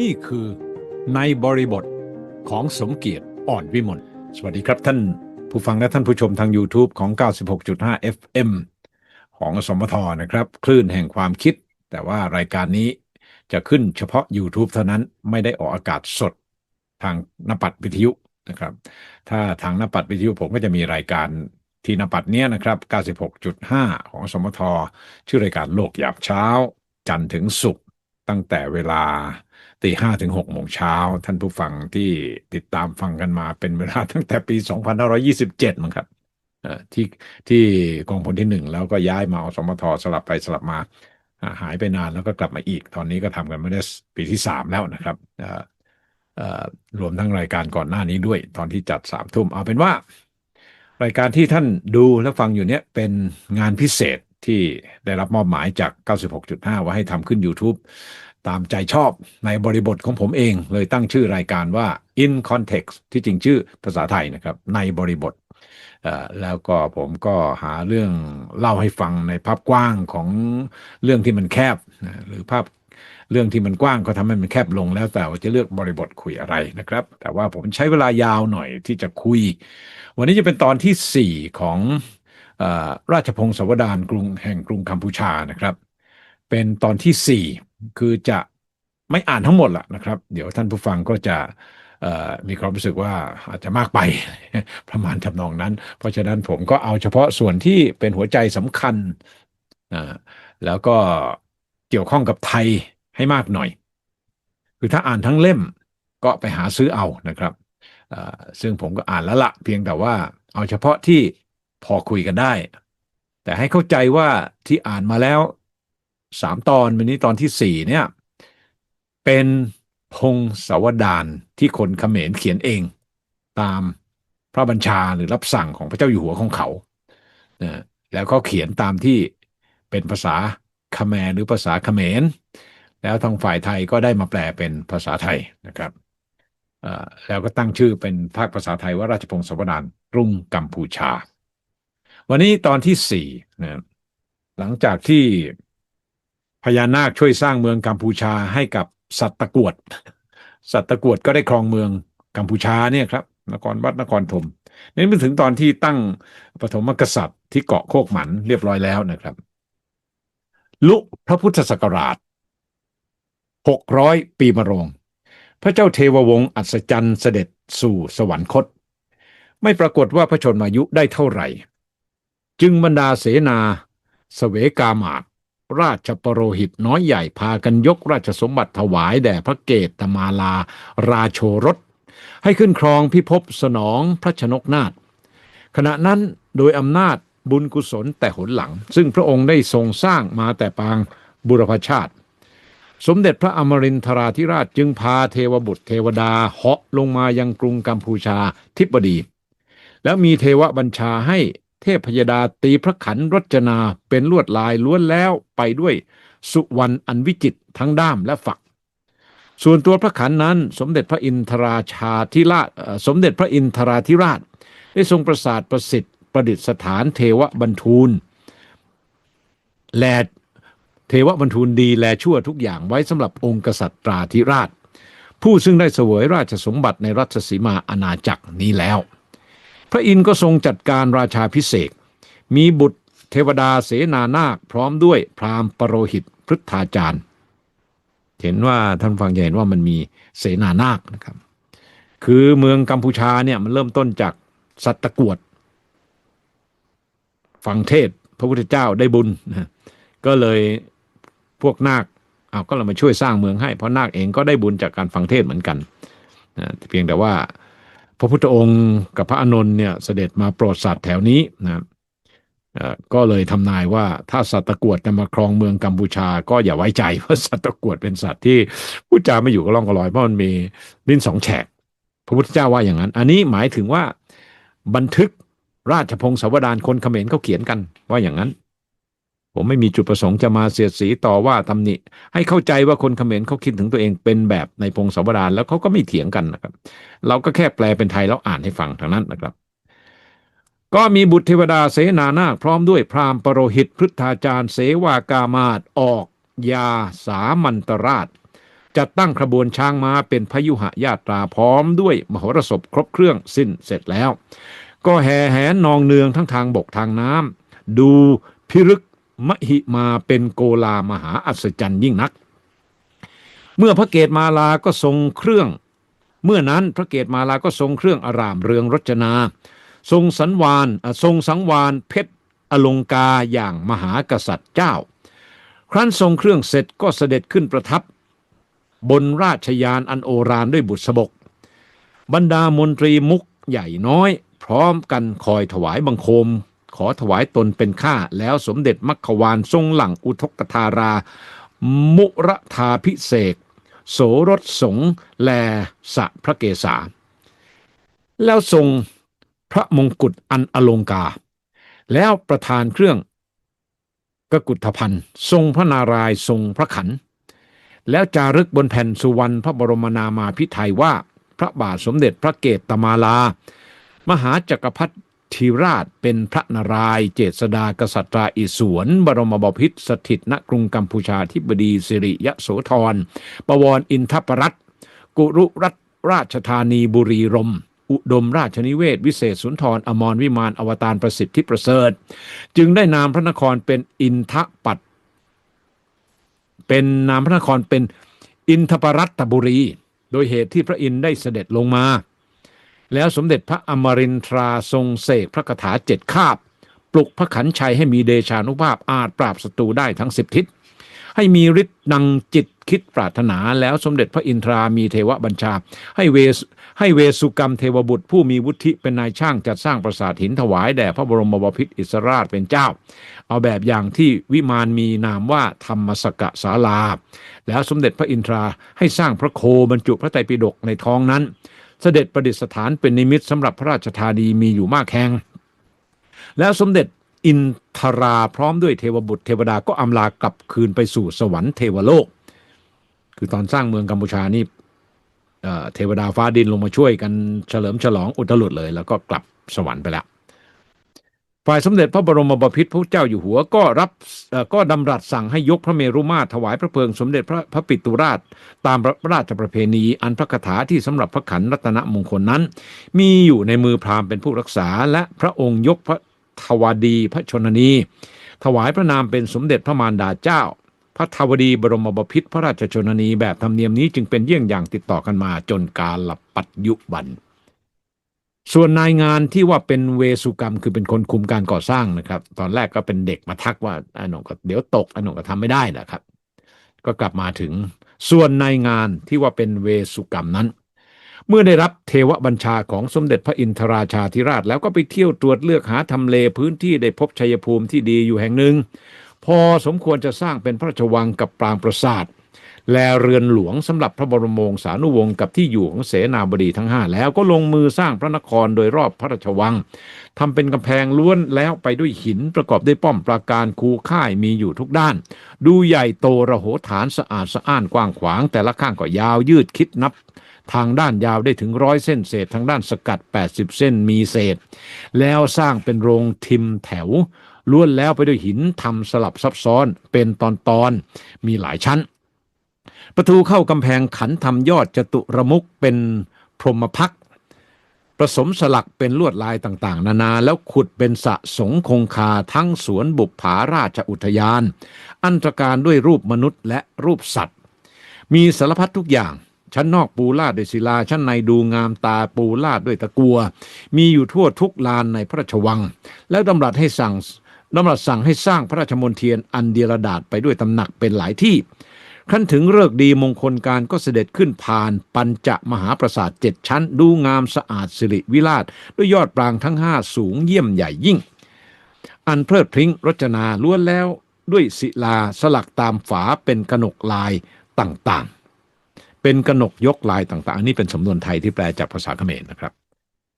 นี่คือในบริบทของสมเกียรติอ่อนวิมลสวัสดีครับท่านผู้ฟังและท่านผู้ชมทาง YouTube ของ 96.5 FM ของสมทนะครับ คลื่นแห่งความคิด แต่ว่ารายการนี้จะขึ้นเฉพาะ YouTube เท่านั้นไม่ได้ออกอากาศสดทางนปัดวิทยุนะครับ ถ้าทางนปัดวิทยุผมก็จะมีรายการที่นปัดเนี้ยนะครับ 96.5 ของสมทชื่อรายการโลกหยามเช้า จันทร์ถึงศุกร์ตั้งแต่เวลา ตีห้าถึงหกโมงเช้าท่านผู้ฟังที่ติดตามฟังกันมาเป็นเวลาตั้งแต่ปี 2527มั้งครับที่ที่กองพลที่หนึ่งแล้วก็ย้ายมาอสมทสลับไปสลับมาหายไปนานแล้วก็กลับมาอีก ตอนนี้ก็ทำกันไมาได้ปีที่สามแล้วนะครับรวมทั้งรายการก่อนหน้านี้ด้วย ตอนที่จัดสามทุ่มเอาเป็นว่า รายการที่ท่านดูและฟังอยู่เนี้ยเป็นงานพิเศษที่ได้รับมอบหมายจาก 96.5 ว่าให้ทำขึ้น YouTube ตามใจชอบในบริบทของผมเองเลยตั้งชื่อรายการว่า in context ที่จริงชื่อภาษาไทยนะครับ ในบริบท แล้วก็ผมก็หาเรื่องเล่าให้ฟังในภาพกว้างของเรื่องที่มันแคบ หรือภาพเรื่องที่มันกว้างก็ทำให้มันแคบลงแล้วแต่ว่าจะเลือกบริบทคุยอะไรนะครับ แต่ว่าผมใช้เวลายาวหน่อยที่จะคุย วันนี้จะเป็นตอนที่ 4 ของราชพงศาวดารกรุงแห่งกรุงกัมพูชานะครับ เป็นตอนที่ 4 คือจะไม่อ่านทั้งหมดละนะครับ เดี๋ยวท่านผู้ฟังก็จะมีความรู้สึกว่าอาจจะมากไปประมาณทำนองนั้น เพราะฉะนั้นผมก็เอาเฉพาะส่วนที่เป็นหัวใจสำคัญแล้วก็เกี่ยวข้องกับไทยให้มากหน่อย คือถ้าอ่านทั้งเล่มก็ไปหาซื้อเอานะครับซึ่งผมก็อ่านแล้วละเพียงแต่ว่าเอาเฉพาะที่พอคุยกันได้ แต่ให้เข้าใจว่าที่อ่านมาแล้ว สามตอนวันนี้ตอนที่สี่เนี่ย เป็นพงศาวดารที่คนเขมรเขียนเอง ตามพระบัญชาหรือรับสั่งของพระเจ้าอยู่หัวของเขานะแล้วก็เขียนตามที่เป็นภาษาคแมรหรือภาษาเขมร แล้วทางฝ่ายไทยก็ได้มาแปลเป็นภาษาไทยนะครับแล้วก็ตั้งชื่อเป็นภาคภาษาไทยว่าราชพงศาวดารรุ่งกัมพูชา วันนี้ตอนที่สี่นะหลังจากที่ พญานาคช่วยสร้างเมืองกัมพูชาให้กับสัตตะกรวด สัตตะกรวดก็ได้ครองเมืองกัมพูชาเนี่ยครับนครวัดนครธมนี่เป็นถึงตอนที่ตั้งปฐมกษัตริย์ที่เกาะโคกหมันเรียบร้อยแล้วนะครับ ลุพระพุทธศักราชหกร้อยปีมะโรง พระเจ้าเทววงศ์อัศจรรย์เสด็จสู่สวรรคต ไม่ปรากฏว่าพระชนมายุได้เท่าไหร่ จึงบรรดาเสนาสเสวกามาต ราชปรโรหิตน้อยใหญ่พากันยกราชสมบัติถวายแด่พระเกตมาลา ราโชรส ให้ขึ้นครองพิภพสนองพระชนกนาถขณะนั้นโดยอำนาจบุญกุศลแต่หนหลัง ซึ่งพระองค์ได้ทรงสร้างมาแต่ปางบุรพชาติ สมเด็จพระอมรินทราธิราชจึงพาเทวบุตรเทวดาเหาะลงมายังกรุงกัมพูชาทิบดี แล้วมีเทวบัญชาให้ เทพพยดาตีพระขันรจนาเป็นลวดลายล้วนแล้วไปด้วยสุวรรณอันวิจิตทั้งด้ามและฝัก ส่วนตัวพระขันนั้น สมเด็จพระอินทราชาธิราชสมเด็จพระอินทราธิราช ได้ทรงประสาทประสิทธิ์ประดิษฐานเทวบรรทูล แลเทวบรรทูลดีแลชั่วทุกอย่างไว้สำหรับองค์กษัตราธิราช ผู้ซึ่งได้เสวยราชสมบัติในรัชสีมาอาณาจักรนี้แล้ว พระอินทร์ก็ทรงจัดการราชาพิเศษ มีบุตรเทวดาเสนานาคพร้อมด้วยพราหมณ์ปรโรหิตพฤทธาจารย์ เห็นว่าท่านฟังจะเห็นว่ามันมีเสนานาคนะครับ คือเมืองกัมพูชาเนี่ยมันเริ่มต้นจากสัตตะกวดฟังเทศพระพุทธเจ้าได้บุญนะก็เลยพวกนาคเอาก็เรามาช่วยสร้างเมืองให้เพราะนาคเองก็ได้บุญจากการฟังเทศเหมือนกันนะเพียงแต่ว่า พระพุทธองค์กับพระอานนท์เนี่ยเสด็จมาโปรดสัตว์แถวนี้นะก็เลยทำนายว่าถ้าสัตว์ตะกวดจะมาครองเมืองกัมพูชา ก็อย่าไว้ใจว่าะสัตว์ตะกวดเป็นสัตว์ที่พูดจาไม่อยู่กับร่องกับรอยเพราะมันมีลิ้นสองแฉกพระพุทธเจ้าว่าอย่างนั้น อันนี้หมายถึงว่าบันทึกราชพงศาวดารคนเขมรเขาเขียนกันว่าอย่างนั้น ผมไม่มีจุดประสงค์จะมาเสียดสีต่อว่าตำหนิ ให้เข้าใจว่าคนเขมรเขาคิดถึงตัวเองเป็นแบบในพงศาวดารแล้วเขาก็ไม่เถียงกันนะครับ เราก็แค่แปลเป็นไทยแล้วอ่านให้ฟังทางนั้นนะครับ ก็มีบุตรเทวดาเสนานาคพร้อมด้วยพราหมณ์ปรโรหิตพฤทธาจารย์ เสวากามาตออก ยาสามันตราชจัดตั้งขบวนช้างม้าเป็นพยุหญาตราพร้อมด้วยมโหรสพครบเครื่องสิ้นเสร็จแล้ว ก็แห่แหนนองเนืองทั้งทางบกทางน้ำดูพิรึก มหิมาเป็นโกลามหาอัศจรรย์ยิ่งนัก เมื่อพระเกศมาลาก็ทรงเครื่อง เมื่อนั้นพระเกศมาลาก็ทรงเครื่องอารามเรืองรจนา ทรงสันวานทรงสังวานเพชรอลงกาอย่างมหากษัตริย์เจ้า ครั้นทรงเครื่องเสร็จก็เสด็จขึ้นประทับบนราชยานอันโอรานด้วยบุษบก บรรดามนตรีมุกใหญ่น้อย พร้อมกันคอยถวายบังคม ขอถวายตนเป็นข้าแล้วสมเด็จมัคควานทรงหลังอุทกธารา มุระธาพิเศษโสรสสงแลสะพระเกศา แล้วทรงพระมงกุฎอันอลงกา แล้วประทานเครื่องกกุฏพันธ์ทรงพระนารายทรงพระขัน แล้วจารึกบนแผ่นสุวรรณพระบรมนามาพิไทยว่า พระบาทสมเด็จพระเกตมาลา มหาจักรพรรดิ ราชเป็นพระนารายณ์เจษดากษัตราอิศวรบรมบพิตรสถิตณกรุงกัมพูชาธิบดีสิริยโสธรปวรอินทปรัตน์กุรุรัตราชธานีบุรีรมอุดมราชนิเวศ วิเศษสุนทรอมรวิมานอวตารประสิทธิประเสริฐ จึงได้นามพระนครเป็นอินทปัตเป็นนามพระนครเป็นอินทปรัตตบุรี โดยเหตุที่พระอินทร์ได้เสด็จลงมา แล้วสมเด็จพระอมรินทราทรงเสกพระคาถาเจ็ดคาบ ปลุกพระขันชัยให้มีเดชานุภาพอาจปราบศัตรูได้ทั้งสิบทิศ ให้มีฤทธิ์ดังจิตคิดปรารถนาแล้วสมเด็จพระอินทรามีเทวบัญชา ให้เวสให้เวสุกรรมเทวบุตรผู้มีวุฒิเป็นนายช่างจัดสร้างปราสาทหินถวายแด่พระบรมบพิตรอิสราชเป็นเจ้า เอาแบบอย่างที่วิมานมีนามว่าธรรมสกศาลา แล้วสมเด็จพระอินทราให้สร้างพระโคบรรจุพระไตรปิฎกในท้องนั้น เสด็จประดิษฐานเป็นนิมิตสำหรับพระราชธานีมีอยู่มากแห่งแล้วสมเด็จอินทราพร้อมด้วยเทวบุตรเทวดาก็อำลากลับคืนไปสู่สวรรค์เทวโลก คือตอนสร้างเมืองกัมพูชานี่เอ่อเทวดาฟ้าดินลงมาช่วยกันเฉลิมฉลองอุตลุดเลย แล้วก็กลับสวรรค์ไปแล้ว ฝ่ายสมเด็จพระบรมบพิตรพระเจ้าอยู่หัวก็รับก็ดำรัสสั่งให้ยกพระเมรุมาตรถวายพระเพลิงสมเด็จพระพระปิตุราช ตามพระราชประเพณีอันพระคาถาที่สำหรับพระขันรัตนมงคลนั้น มีอยู่ในมือพราหมณ์เป็นผู้รักษา และพระองค์ยกพระทวดีพระชนนี ถวายพระนามเป็นสมเด็จพระมารดาเจ้า พระทวดีบรมบพิตรพระราชชนนีแบบธรรมเนียมนี้จึงเป็นเยี่ยงอย่างติดต่อกันมาจนกาลปัจจุบัน ส่วนนายงานที่ว่าเป็นเวสุกรรมคือเป็นคนคุมการก่อสร้างนะครับ ตอนแรกก็เป็นเด็กมาทักว่าอันนงก็เดี๋ยวตกอันนงก็ทำไม่ได้นะครับ ก็กลับมาถึงส่วนนายงานที่ว่าเป็นเวสุกรรมนั้น เมื่อได้รับเทวบัญชาของสมเด็จพระอินทราชาธิราช แล้วก็ไปเที่ยวตรวจเลือกหาทำเลพื้นที่ได้พบชัยภูมิที่ดีอยู่แห่งหนึ่ง พอสมควรจะสร้างเป็นพระราชวังกับปรางปราสาท แลเรือนหลวงสำหรับพระบรมวงศานุวงศ์กับที่อยู่ของเสนาบดีทั้งห้าแล้วก็ลงมือสร้างพระนครโดยรอบพระราชวังทำเป็นกำแพงล้วนแล้วไปด้วยหินประกอบด้วยป้อมปราการคูค่ายมีอยู่ทุกด้าน ดูใหญ่โตระโหฐานสะอาดสะอ้านกว้างขวาง แต่ละข้างก็ยาวยืดคิดนับทางด้านยาวได้ถึงร้อยเส้นเศษ ทางด้านสกัด 80 เส้นมีเศษ แล้วสร้างเป็นโรงทิมแถวล้วนแล้วไปด้วยหินทำสลับซับซ้อนเป็นตอนๆมีหลายชั้น ประตูเข้ากำแพงขันทำยอดจตุรมุกเป็นพรหมพักผสมสลักเป็นลวดลายต่างๆ นานาแล้วขุดเป็นสระสงคงคาทั้งสวนบุปผาราชอุทยาน อันตรการด้วยรูปมนุษย์และรูปสัตว์ มีสารพัดทุกอย่าง ชั้นนอกปูลาดด้วยศิลา ชั้นในดูงามตาปูลาดด้วยตะกัว มีอยู่ทั่วทุกลานในพระราชวัง แล้วดำรัสให้สั่งดำรัสสั่งให้สร้างพระราชมณฑียนอันเดียรดาษไปด้วยตำหนักเป็นหลายที่ ขั้นถึงเลิกดีมงคลการก็เสด็จขึ้นผ่านปัญจมหาปราสาทเจ็ดชั้น ดูงามสะอาดสิริวิราช ด้วยยอดปรางทั้งห้าสูงเยี่ยมใหญ่ยิ่ง อันเพลิดพริ้งรจนาล้วนแล้วด้วยศิลาสลักตามฝาเป็นกนกลายต่างๆ เป็นกนกยกลายต่างๆ อันนี้เป็นสำนวนไทยที่แปลจากภาษาเขมรนะครับ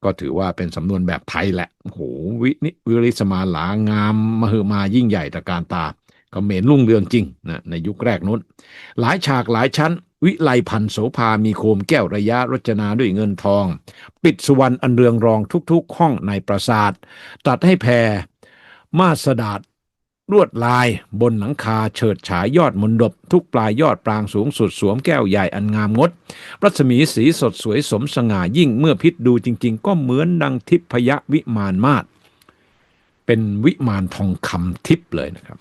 ก็ถือว่าเป็นสำนวนแบบไทยแหละโหวินิวิริสมาหลางามมหึมายิ่งใหญ่ตระการตา เขมรรุ่งเรืองจริงนะในยุคแรกนู้น หลายฉากหลายชั้น วิไลพันธ์โสภามีโคมแก้วระยะรจนาด้วยเงินทอง ปิดสุวรรณอันเรืองรองทุกๆ ห้องในปราสาทตัดให้แพรมาสดาดลวดลายบนหลังคาเฉิดฉายยอดมนดบ ทุกปลายยอดปรางสูงสุดสวมแก้วใหญ่อันงามงดรัศมีสีสดสวยสมสง่ายิ่งเมื่อพิษดูจริง ๆ ก็เหมือนดังทิพยวิมานมาศเป็นวิมานทองคำทิพย์เลยนะครับ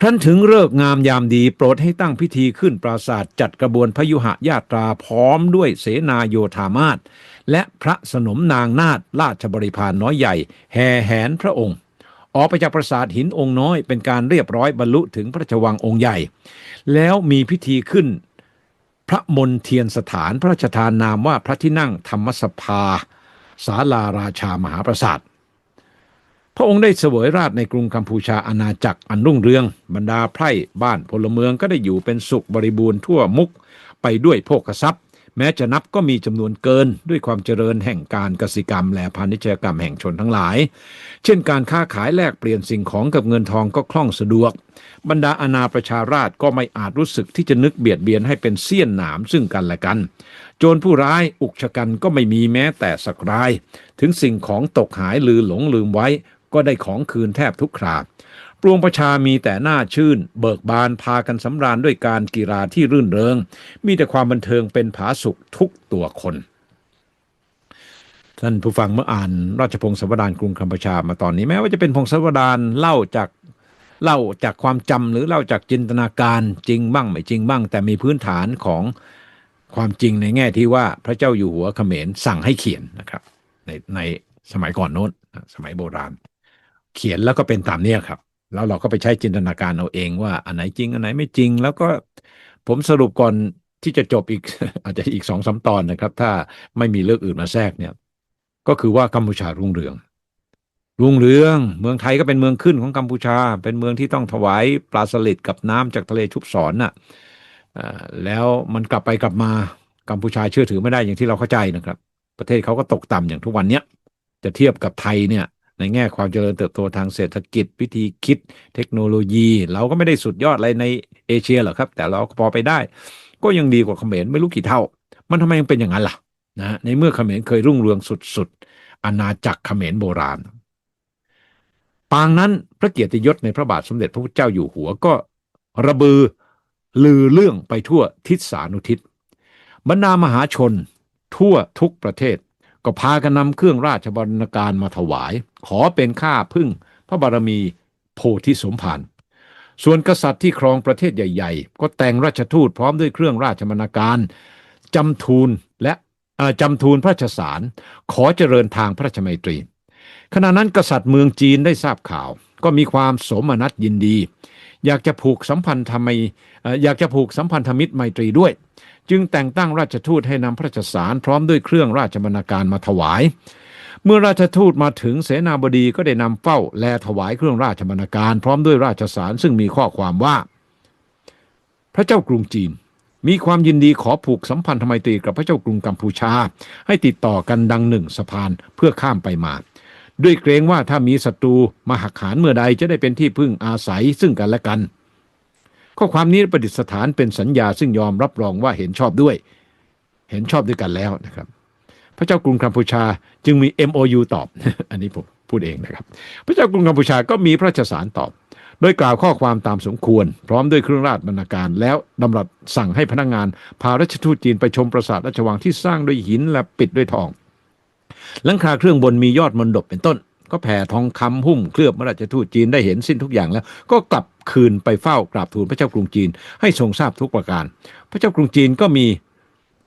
ครั้นถึงเลิกงามยามดีโปรดให้ตั้งพิธีขึ้นปราศาสตร์จัดกระบวนพยุหญาตราพร้อมด้วยเสนาโยธามาศและพระสนมนางนาฏราชบริพารน้อยใหญ่ แห่แหนพระองค์ ออกไปจากปราสาทหินองค์น้อยเป็นการเรียบร้อยบรรลุถึงพระราชวังองค์ใหญ่ แล้วมีพิธีขึ้น พระมนเทียนสถานพระราชทานนามว่าพระที่นั่งธรรมสภาศาลาราชามหาปราสาท พระองค์ได้เสวยราชในกรุงกัมพูชาอาณาจักรอันรุ่งเรือง บรรดาไพร่บ้านพลเมืองก็ได้อยู่เป็นสุขบริบูรณ์ทั่วมุกไปด้วยโภคทรัพย์ แม้จะนับก็มีจำนวนเกินด้วยความเจริญแห่งการกสิกรรม และพาณิชยกรรมแห่งชนทั้งหลาย เช่นการค้าขายแลกเปลี่ยนสิ่งของกับเงินทองก็คล่องสะดวก บรรดาอาณาประชาราชก็ไม่อาจรู้สึกที่จะนึกเบียดเบียนให้เป็นเสี้ยนหนามซึ่งกันและกัน โจรผู้ร้ายอุกชะกันก็ไม่มีแม้แต่สักราย ถึงสิ่งของตกหายลือหลงลืมไว้ ก็ได้ของคืนแทบทุกคราปวงประชามีแต่หน้าชื่น เบิกบานพากันสำราญด้วยการกีฬาที่รื่นเริง มีแต่ความบันเทิงเป็นผาสุกทุกตัวคนท่านผู้ฟังเมื่ออ่านราชพงศาวดารกรุงกัมพูชามาตอนนี้แม้ว่าจะเป็นพงศาวดารเล่าจากเล่าจากความจำหรือเล่าจากจินตนาการจริงบ้างไม่จริงบ้าง แต่มีพื้นฐานของความจริงในแง่ที่ว่าพระเจ้าอยู่หัวเขมรสั่งให้เขียนนะครับ ในในสมัยก่อนโน้นสมัยโบราณ เขียนแล้วก็เป็นตามเนี้ยครับ แล้วเราก็ไปใช้จินตนาการเอาเองว่าอันไหนจริงอันไหนไม่จริง แล้วก็ผมสรุปก่อนที่จะจบอีกอาจจะอีกสองสาตอนนะครับ ถ้าไม่มีเรื่องอื่นมาแทรกเนี่ย ก็คือว่ากัมพูชารุ่งเรือง รุ่งเรือง เมืองไทยก็เป็นเมืองขึ้นของกัมพูชา เป็นเมืองที่ต้องถวายปลาสลิดกับน้ำจากทะเลชุบสอนน่ะแล้วมันกลับไปกลับมากัมพูชาเชื่อถือไม่ได้อย่างที่เราเข้าใจนะครับ ประเทศเขาก็ตกต่ำอย่างทุกวันเนี้ยจะเทียบกับไทยเนี่ย ในแง่ความเจริญเติบโตทางเศรษฐกิจวิธีคิดเทคโนโลยี เราก็ไม่ได้สุดยอดอะไรในเอเชียหรอกครับ แต่เราก็พอไปได้ ก็ยังดีกว่าเขมรไม่รู้กี่เท่า มันทำไมยังเป็นอย่างนั้นล่ะนะในเมื่อเขมรเคยรุ่งเรืองสุดๆอาณาจักรเขมรโบราณปางนั้นพระเกียรติยศในพระบาทสมเด็จพระพุทธเจ้าอยู่หัวก็ระบือลือเรื่องไปทั่วทิศสานุทิศ บรรดามหาชนทั่วทุกประเทศ ก็พากันนำเครื่องราชบรรณาการมาถวาย ขอเป็นค่าพึ่ง พระบารมีโพธิสมภารส่วนกษัตริย์ที่ครองประเทศใหญ่ ๆ ก็แต่งราชทูตพร้อมด้วยเครื่องราชบรรณาการจำทูลและจำทูลพระราชสาร ขอเจริญทางพระราชมัยตรี ขณะนั้นกษัตริย์เมืองจีนได้ทราบข่าว ก็มีความสมนัตยินดี อยากจะผูกสัมพันธไมอยากจะผูกสัมพันธมิตรไมตรีด้วย จึงแต่งตั้งราชทูตให้นำพระราชสารพร้อมด้วยเครื่องราชบรรณาการมาถวาย เมื่อราชทูตมาถึงเสนาบดีก็ได้นำเฝ้าแลถวายเครื่องราชบรรณาการ พร้อมด้วยราชสารซึ่งมีข้อความว่า พระเจ้ากรุงจีน มีความยินดีขอผูกสัมพันธไมตรีกับพระเจ้ากรุงกัมพูชา ให้ติดต่อกันดังหนึ่งสะพานเพื่อข้ามไปมา ด้วยเกรงว่าถ้ามีศัตรูมาหักหานเมื่อใดจะได้เป็นที่พึ่งอาศัยซึ่งกันและกัน ข้อความนี้ประดิษฐานเป็นสัญญาซึ่งยอมรับรองว่าเห็นชอบด้วย เห็นชอบด้วยกันแล้วนะครับ พระเจ้ากรุงกัมพูชาจึงมี MOU ตอบ อันนี้ผมพูดเองนะครับ พระเจ้ากรุงกัมพูชาก็มีพระราชสารตอบ โดยกล่าวข้อความตามสมควร พร้อมด้วยเครื่องราชบรรณาการแล้วดำรัสสั่งให้พนักงงาน พาราชทูตจีนไปชมปราสาทราชวังที่สร้างด้วยหินและปิดด้วยทองหลังคาเครื่องบนมียอดมนดบเป็นต้น ก็แผ่ทองคำหุ้มเคลือบพระราชทูตจีนได้เห็นสิ้นทุกอย่างแล้ว ก็กลับคืนไปเฝ้ากราบทูลพระเจ้ากรุงจีนให้ทรงทราบทุกประการ พระเจ้ากรุงจีนก็มี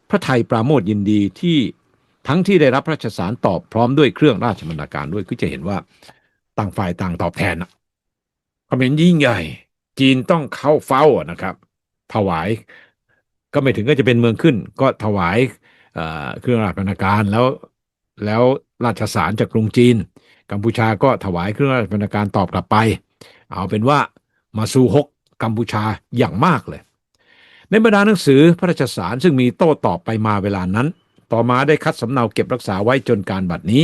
พระไทยปราโมทยินดีที่ ทั้งที่ได้รับพระราชสารตอบพร้อมด้วยเครื่องราชบรรณาการด้วยก็จะเห็นว่าต่างฝ่ายต่างตอบแทนนะเขมรยิ่งใหญ่ จีนต้องเข้าเฝ้านะครับ ถวายก็ไม่ถึงก็จะเป็นเมืองขึ้น ก็ถวายเครื่องราชบรรณาการแล้วแล้วราชสารจากกรุงจีน กัมพูชาก็ถวายเครื่องราชบรรณาการตอบกลับไป เอาเป็นว่ามาสู่ฮกกัมพูชาอย่างมากเลย ในบรรดาหนังสือพระราชสารซึ่งมีโต้ตอบไปมาเวลานั้น ต่อมาได้คัดสำเนาเก็บรักษาไว้จนการบัดนี้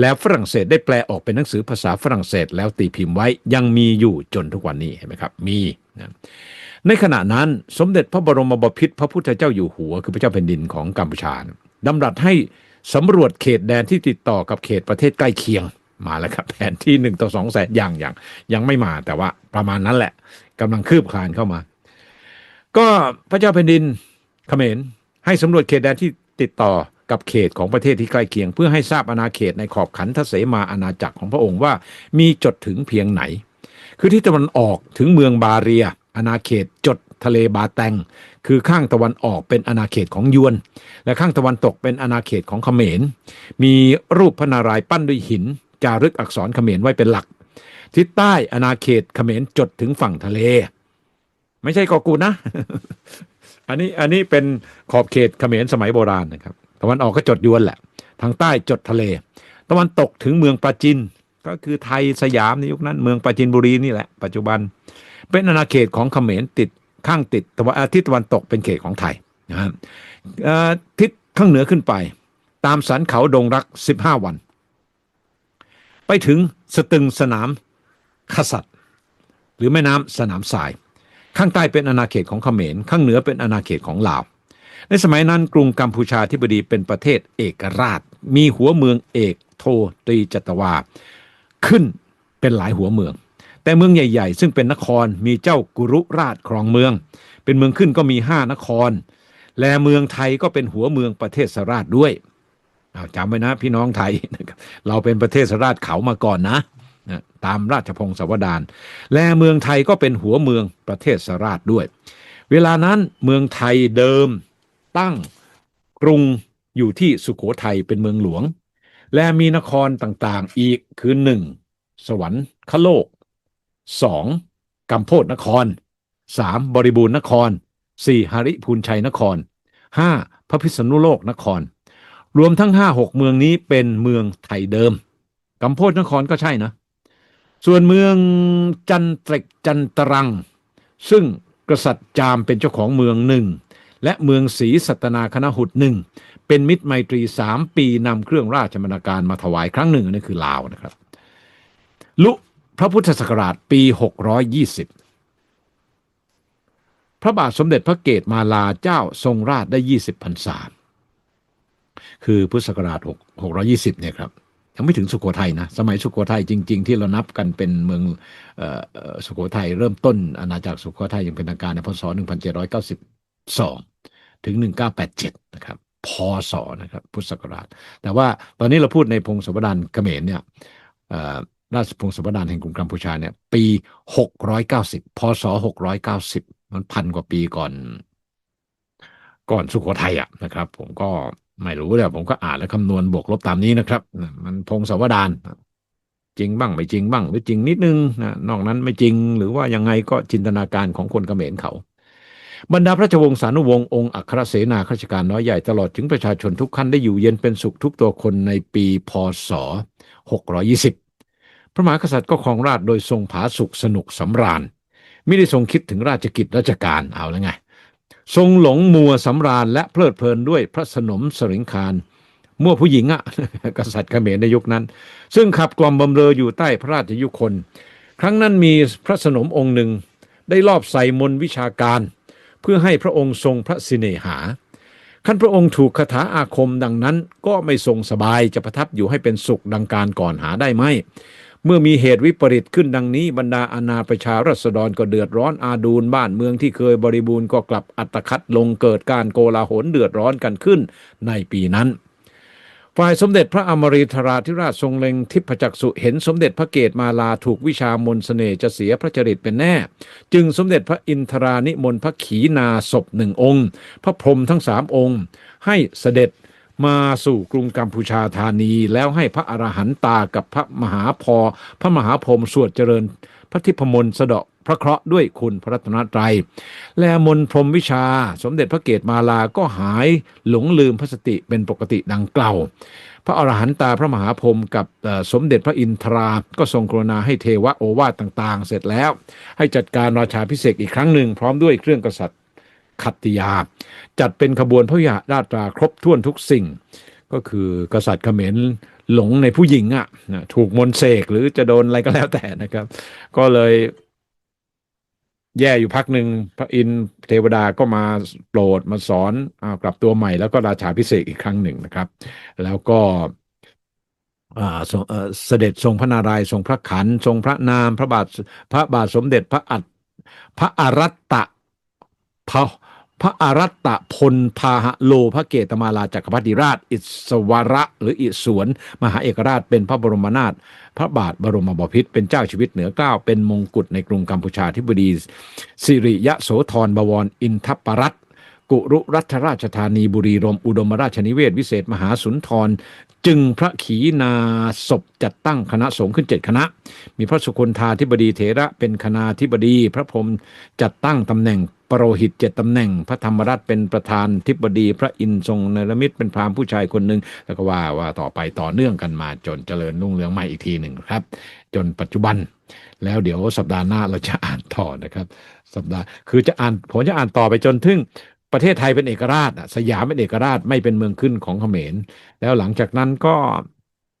แล้วฝรั่งเศสได้แปลออกเป็นหนังสือภาษาฝรั่งเศส แล้วตีพิมพ์ไว้ยังมีอยู่จนทุกวันนี้เห็นไหมครับ มีนะในขณะนั้นสมเด็จพระบรมบพิตรพระพุทธเจ้าอยู่หัว คือพระเจ้าแผ่นดินของกัมพูชาดำรัสให้สำรวจเขตแดนที่ติดต่อกับเขตประเทศใกล้เคียงมาแล้วครับแผนที่หนึ่งต่อสองแสนอยังอยังยังไม่มาแต่ว่าประมาณนั้นแหละกำลังคืบคลานเข้ามา ก็พระเจ้าแผ่นดินเขมรให้สำรวจเขตแดนที่ ติดต่อกับเขตของประเทศที่ใกล้เคียง เพื่อให้ทราบอาณาเขตในขอบขันทเสมาอาณาจักรของพระองค์ว่ามีจดถึงเพียงไหน คือที่ตะวันออกถึงเมืองบาเรีย อาณาเขตจดทะเลบาแตงคือข้างตะวันออกเป็นอาณาเขตของยวน และข้างตะวันตกเป็นอาณาเขตของเขมร มีรูปพระนารายณ์ปั้นด้วยหิน จารึกอักษรเขมรไว้เป็นหลัก ทิศใต้อาณาเขตเขมรจดถึงฝั่งทะเล ไม่ใช่เกาะกูนะ อันนี้อันนี้เป็นขอบเขตเขมรสมัยโบราณนะครับตะวันออกก็จดยวนแหละ ทางใต้จดทะเล ตะวันตกถึงเมืองปราจินก็คือไทยสยามในยุคนั้นเมืองปราจินบุรีนี่แหละปัจจุบัน เป็นอาณาเขตของเขมรติดข้างติดตะวันอาทิตย์ตะวันตกเป็นเขตของไทยนะครับทิศข้างเหนือขึ้นไป ตามสันเขาดงรัก 15 วัน ไปถึงสตึงสนามขสัตหรือแม่น้ำสนามทราย ข้างใต้เป็นอาณาเขตของเขมร ข้างเหนือเป็นอาณาเขตของลาว ในสมัยนั้นกรุงกัมพูชาธิบดีเป็นประเทศเอกราช มีหัวเมืองเอกโทตรีจัตวา ขึ้นเป็นหลายหัวเมือง แต่เมืองใหญ่ ๆ ซึ่งเป็นนครมีเจ้ากุรุราชครองเมือง เป็นเมืองขึ้นก็มีห้านคร และเมืองไทยก็เป็นหัวเมืองประเทศสราชด้วยเอาจำไว้นะพี่น้องไทย เราเป็นประเทศสราชเขามาก่อนนะ นะตามราชพงศาวดารและเมืองไทยก็เป็นหัวเมืองประเทศสราชด้วย เวลานั้นเมืองไทยเดิมตั้งกรุงอยู่ที่สุขโขทัยเป็นเมืองหลวง และมีนครต่างๆอีกคือหนึ่งสวรรคโลกสองกัมโพธนครสามบริบูรณ์นครสี่หริพูนชัยนครห้าพระพิษณุโลกนคร รวมทั้งห้าหกเมืองนี้เป็นเมืองไทยเดิมกัมโพธนครก็ใช่นะ ส่วนเมืองจันตรกจันตรัง ซึ่งกษัตริย์จามเป็นเจ้าของเมืองหนึ่ง และเมืองศรีสัตนาคณหุดหนึ่ง เป็นมิตรไมตรีสามปีนำเครื่องราชบรรณาการมาถวายครั้งหนึ่งอันนี้คือลาวนะครับ ลุพระพุทธศักราชปี 620 พระบาทสมเด็จพระเกตมาลาเจ้าทรงราชได้ 20พรรษา คือพุทธศักราช6 620เนี่ยครับ ยังไม่ถึงสุโขทัยนะสมัยสุโขทัยจริง ๆ ที่เรานับกันเป็นเมืองออสุโขทัยเริ่มต้นอาณาจักรสุโขทัยอย่างเป็นทางการในพศ 1792 ถึง 1987 นะครับพศนะครับพุทธศักราช แต่ว่าตอนนี้เราพูดในพงศาวดารเขมรเนี่ยราชพงศาวดารแห่งกรุงกัมพูชาเนี่ยปี 690 พศ 690 มันพันกว่าปีก่อน ก่อนสุโขทัยอะนะครับ ผมก็ ไม่รู้เลยผมก็อ่านและคำนวณบวกลบตามนี้นะครับ มันพงศาวดารจริงบ้างไม่จริงบ้าง หรือจริงนิดนึงนะนอกนั้นไม่จริง หรือว่ายังไงก็จินตนาการของคนเขมรเขาบรรดาพระราชวงศ์สานุวงศ์องค์อัครเสนาข้าราชการน้อยใหญ่ตลอดถึงประชาชนทุกขั้นได้อยู่เย็นเป็นสุขทุกตัวคนในปีพศ 620 พระมหากษัตริย์ก็ครองราชโดยทรงผาสุกสนุกสำราญ ไม่ได้ทรงคิดถึงราชกิจราชการเอาแล้วไง ทรงหลงมัวสำราญและเพลิดเพลินด้วยพระสนมสริงคารมั่วผู้หญิงอะกษัตริย์เขมรในยุคนั้น ซึ่งขับกล่อมบำเรออยู่ใต้พระราชยุคลครั้งนั้นมีพระสนมองค์หนึ่งได้ลอบใส่มนวิชาการ เพื่อให้พระองค์ทรงพระสิเนหาขั้นพระองค์ถูกคาถาอาคมดังนั้นก็ไม่ทรงสบายจะประทับอยู่ให้เป็นสุขดังการก่อนหาได้ไหม เมื่อมีเหตุวิปริตขึ้นดังนี้บรรดาอาณาประชารัษฎรก็เดือดร้อนอาดูลบ้านเมืองที่เคยบริบูรณ์ก็กลับอัตคัดลงเกิดการโกลาหลเดือดร้อนกันขึ้นในปีนั้นฝ่ายสมเด็จพระอมรีธราธิราชทรงเล็งทิพจักษุเห็นสมเด็จพระเกตมาลาถูกวิชามนต์เสน่จะเสียพระจริตเป็นแน่ จึงสมเด็จพระอินทรานิมนต์พระขีนาศพหนึ่งองค์ พระพรหมทั้งสามองค์ ให้เสด็จ มาสู่กรุงกัมพูชาธานีแล้วให้พระอรหันตากับพระมหาพอพระมหาพรมสวดเจริญ พระทิพมนสะเดาะพระเคราะห์ด้วยคุณพระรัตนตรัย และมนพรมวิชาสมเด็จพระเกตมาลาก็หายหลงลืมพระสติเป็นปกติดังเก่าพระอรหันตาพระมหาพรมกับสมเด็จพระอินทรา ก็ทรงกรุณาให้เทวะโอวาทต่างๆ เสร็จแล้ว ให้จัดการราชาพิเศษอีกครั้งหนึ่งพร้อมด้วยเครื่องกษัตริย์ ขัตติยา จัดเป็นขบวนพระยาราตราครบถ้วนทุกสิ่ง ก็คือกษัตริย์เขมรหลงในผู้หญิงอะนะถูกมนเสกหรือจะโดนอะไรก็แล้วแต่นะครับ ก็เลยแย่อยู่พักหนึ่งพระอินเทวดาก็มาโปรดมาสอนอากลับตัวใหม่แล้วก็ราชาพิเศษอีกครั้งหนึ่งนะครับ แล้วก็เสด็จทรงพระนารายณ์ทรงพระขันทรงพระนาม พระบาทพระบาทสมเด็จพระอัฏพระอารัตตะพระ พระอารัตตพลพาหะโลพระเกตมาลาจักรพรรดิราช อิสวระหรืออิสวน มหาเอกราชเป็นพระบรมนาถพระบาทบรมบพิตรเป็นเจ้าชีวิตเหนือเกล้าเป็นมงกุฎในกรุงกัมพูชาธิบดีสิริยะโสธรบวรอินทปรัตกุรุรัชราชธานีบุรีรมอุดมราชนิเวศ วิเศษมหาสุนทร จึงพระขีนาศพจัดตั้งคณะสงฆ์ขึ้นเจ็ดคณะ มีพระสุคนธาธิบดีเถระเป็นคณาธิบดี พระพรมจัดตั้งตำแหน่ง ปรหิตเจ็ดตำแหน่ง พระธรรมรัตน์เป็นประธานธิบดี พระอินทรงเนรมิตเป็นพราหมณ์ผู้ชายคนหนึ่งแล้วก็ว่าว่าต่อไปต่อเนื่องกันมาจนเจริญรุ่งเรืองใหม่อีกทีหนึ่งครับ จนปัจจุบัน แล้วเดี๋ยวสัปดาห์หน้าเราจะอ่านต่อนะครับ สัปดาห์คือจะอ่านผมจะอ่านต่อไปจนถึงประเทศไทยเป็นเอกราชสยามเป็นเอกราชไม่เป็นเมืองขึ้นของเขมร แล้วหลังจากนั้นก็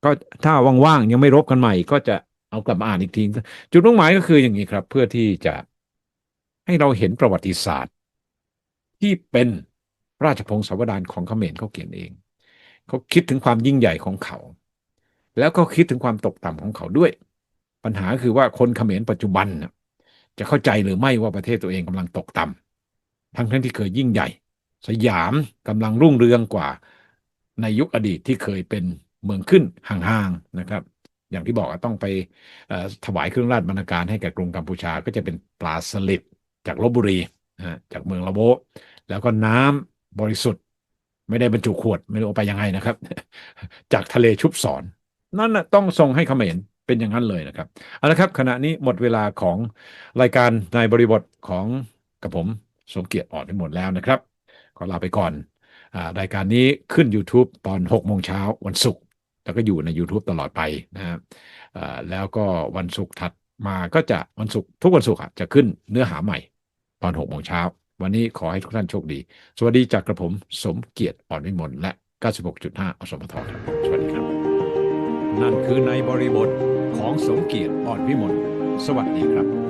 ก็ถ้าว่างๆยังไม่รบกันใหม่ ก็จะเอากลับมาอ่านอีกทีจุดมุ่งหมายก็คืออย่างนี้ครับ เพื่อที่จะ ให้เราเห็นประวัติศาสตร์ ที่เป็นราชพงศาวดารของเขมรเขาเขียนเอง เขาคิดถึงความยิ่งใหญ่ของเขา แล้วก็คิดถึงความตกต่ำของเขาด้วย ปัญหาคือว่าคนเขมรปัจจุบันจะเข้าใจหรือไม่ว่าประเทศตัวเองกำลังตกต่ำทั้งทั้งที่เคยยิ่งใหญ่ สยามกำลังรุ่งเรืองกว่าในยุคอดีตที่เคยเป็นเมืองขึ้นห่างๆนะครับ อย่างที่บอกต้องไปถวายเครื่องราชบรรณาการให้แก่กรุงกัมพูชาก็จะเป็นปลาสลิด จากลบบุรีนะจากเมืองละโบแล้วก็น้ำบริสุทธิ์ ไม่ได้บรรจุขวดไม่รู้ไปยังไงนะครับ จากทะเลชุบสอนนั่นนะต้องส่งให้เขมรเป็นอย่างนั้นเลยนะครับเอาละครับขณะนี้หมดเวลาของรายการในบริบทของกับผมสมเกียรติอ่อนไปหมดแล้วนะครับขอลาไปก่อนอรายการนี้ขึ้น YouTube ตอน6โมงเช้าวันศุกร์แล้วก็อยู่ใน YouTube ตลอดไปนะครับแล้วก็วันศุกร์ถัดมาก็จะวันศุกร์ทุกวันศุกร์จะขึ้นเนื้อหาใหม่ ตอนหกโมงเช้า วันนี้ขอให้ทุกท่านโชคดี สวัสดีจากกระผมสมเกียรติอ่อนวิมลและ 96.5 อสมทครับสวัสดีครับ นั่นคือในบริบทของสมเกียรติอ่อนวิมลสวัสดีครับ